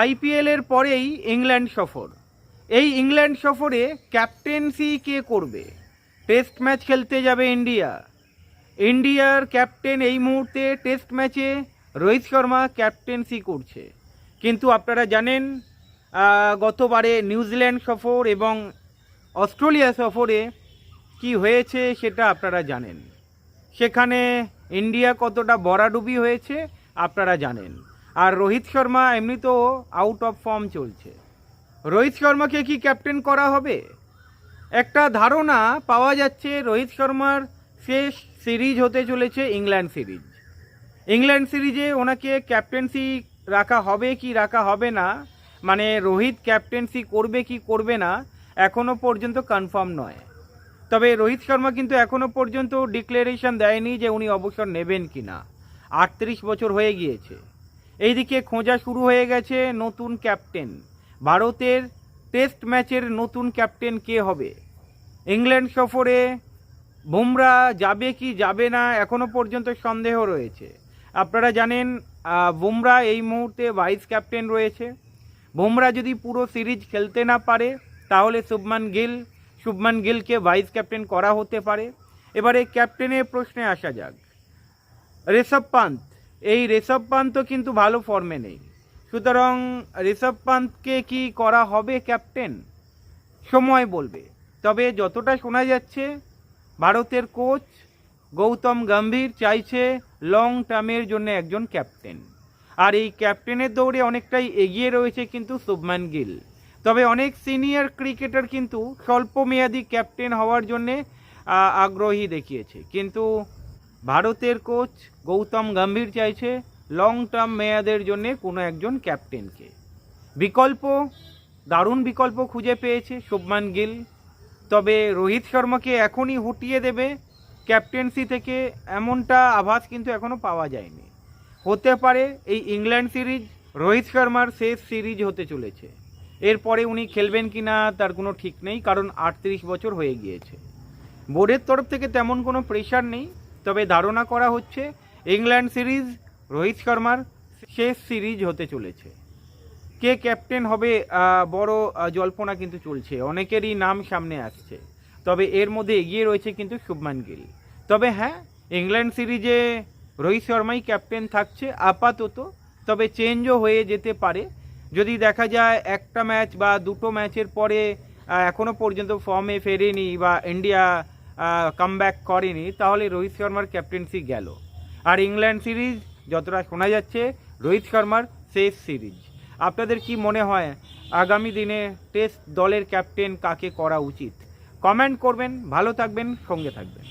আইপিএলের পরেই ইংল্যান্ড সফর। এই ইংল্যান্ড সফরে ক্যাপ্টেন্সি কে করবে? টেস্ট ম্যাচ খেলতে যাবে ইন্ডিয়া। ইন্ডিয়ার ক্যাপ্টেন এই মুহূর্তে টেস্ট ম্যাচে রোহিত শর্মা ক্যাপ্টেন্সি করছে। কিন্তু আপনারা জানেন গতবারে নিউজিল্যান্ড সফর এবং অস্ট্রেলিয়া সফরে কি হয়েছে সেটা আপনারা জানেন। সেখানে ইন্ডিয়া কতটা বরাডুবি হয়েছে আপনারা জানেন। আর রোহিত শর্মা এমনিতেও আউট অফ ফর্ম চলছে। রোহিত শর্মাকে কি ক্যাপ্টেন করা হবে? একটা ধারণা পাওয়া যাচ্ছে রোহিত শর্মার শেষ সিরিজ হতে চলেছে ইংল্যান্ড সিরিজ ইংল্যান্ড সিরিজে ওনাকে ক্যাপ্টেন্সি রাখা হবে কি রাখা হবে না মানে রোহিত ক্যাপ্টেন্সি করবে কি করবে না এখনও পর্যন্ত কনফার্ম নয়। তবে রোহিত শর্মা কিন্তু এখনও পর্যন্ত ডিক্লারেশন দেয়নি যে উনি অবসর নেবেন কি না আটত্রিশ বছর হয়ে গিয়েছে। এইদিকে খোঁজা শুরু হয়ে গেছে নতুন ক্যাপ্টেন। ভারতের টেস্ট ম্যাচের নতুন ক্যাপ্টেন কে হবে? ইংল্যান্ড সফরে বুমরা যাবে কি যাবে না এখনও পর্যন্ত সন্দেহ রয়েছে। আপনারা জানেন বুমরা এই মুহূর্তে ভাইস ক্যাপ্টেন রয়েছে। বুমরা যদি পুরো সিরিজ খেলতে না পারে, তাহলে শুভমান গিল, শুভমান গিলকে ভাইস ক্যাপ্টেন করা হতে পারে। এবারে ক্যাপ্টেনের প্রশ্নে আসা যাক। ঋষভ পান্ত এই ঋষভ পান্তও কিন্তু ভালো ফর্মে নেই। সুতরাং ঋষভ পান্তকে কি করা হবে ক্যাপ্টেন সময় বলবে। তবে যতটা শোনা যাচ্ছে, ভারতের কোচ গৌতম গম্ভীর চাইছে লং টার্মের জন্য একজন ক্যাপ্টেন আর এই ক্যাপ্টেনের দৌড়ে অনেকটাই এগিয়ে রয়েছে কিন্তু শুভমান গিল। তবে অনেক সিনিয়র ক্রিকেটার কিন্তু স্বল্পমেয়াদী ক্যাপ্টেন হওয়ার জন্যে আগ্রহী দেখিয়েছে। কিন্তু ভারতের কোচ গৌতম গম্ভীর চাইছে লং টার্ম মেয়াদের জন্য কোনো একজন ক্যাপ্টেনকে। বিকল্প, দারুণ বিকল্প খুঁজে পেয়েছে শুভমান গিল। তবে রোহিত শর্মাকে এখনই হটিয়ে দেবে ক্যাপ্টেন্সি থেকে এমনটা আভাস কিন্তু এখনও পাওয়া যায়নি। হতে পারে এই ইংল্যান্ড সিরিজ রোহিত শর্মার শেষ সিরিজ হতে চলেছে। এরপরে উনি খেলবেন কি না তার কোনো ঠিক নেই, কারণ আটত্রিশ বছর হয়ে গিয়েছে। বোর্ডের তরফ থেকে তেমন কোনো প্রেশার নেই। তবে ধারণা করা হচ্ছে ইংল্যান্ড সিরিজ রোহিত শর্মার শেষ সিরিজ হতে চলেছে। কে ক্যাপ্টেন হবে বড় জল্পনা কিন্তু চলছে। অনেকেরই নাম সামনে আসছে। তবে এর মধ্যে এগিয়ে রয়েছে কিন্তু শুভমান গিল। তবে হ্যাঁ ইংল্যান্ড সিরিজে রোহিত শর্মাই ক্যাপ্টেন থাকছে আপাতত তবে চেঞ্জও হয়ে যেতে পারে। যদি দেখা যায় একটা ম্যাচ বা দুটো ম্যাচের পরে আহ, এখনও পর্যন্ত ফর্মে ফেরেনি বা ইন্ডিয়া কামব্যাক করেনি, তাহলে রোহিত শর্মার ক্যাপ্টেন্সি গেল। আর ইংল্যান্ড সিরিজ যতটা শোনা যাচ্ছে, রোহিত শর্মার শেষ সিরিজ আপনাদের কি মনে হয়, আগামী দিনে টেস্ট দলের ক্যাপ্টেন কাকে করা উচিত? কমেন্ট করবেন, ভালো থাকবেন, সঙ্গে থাকবেন।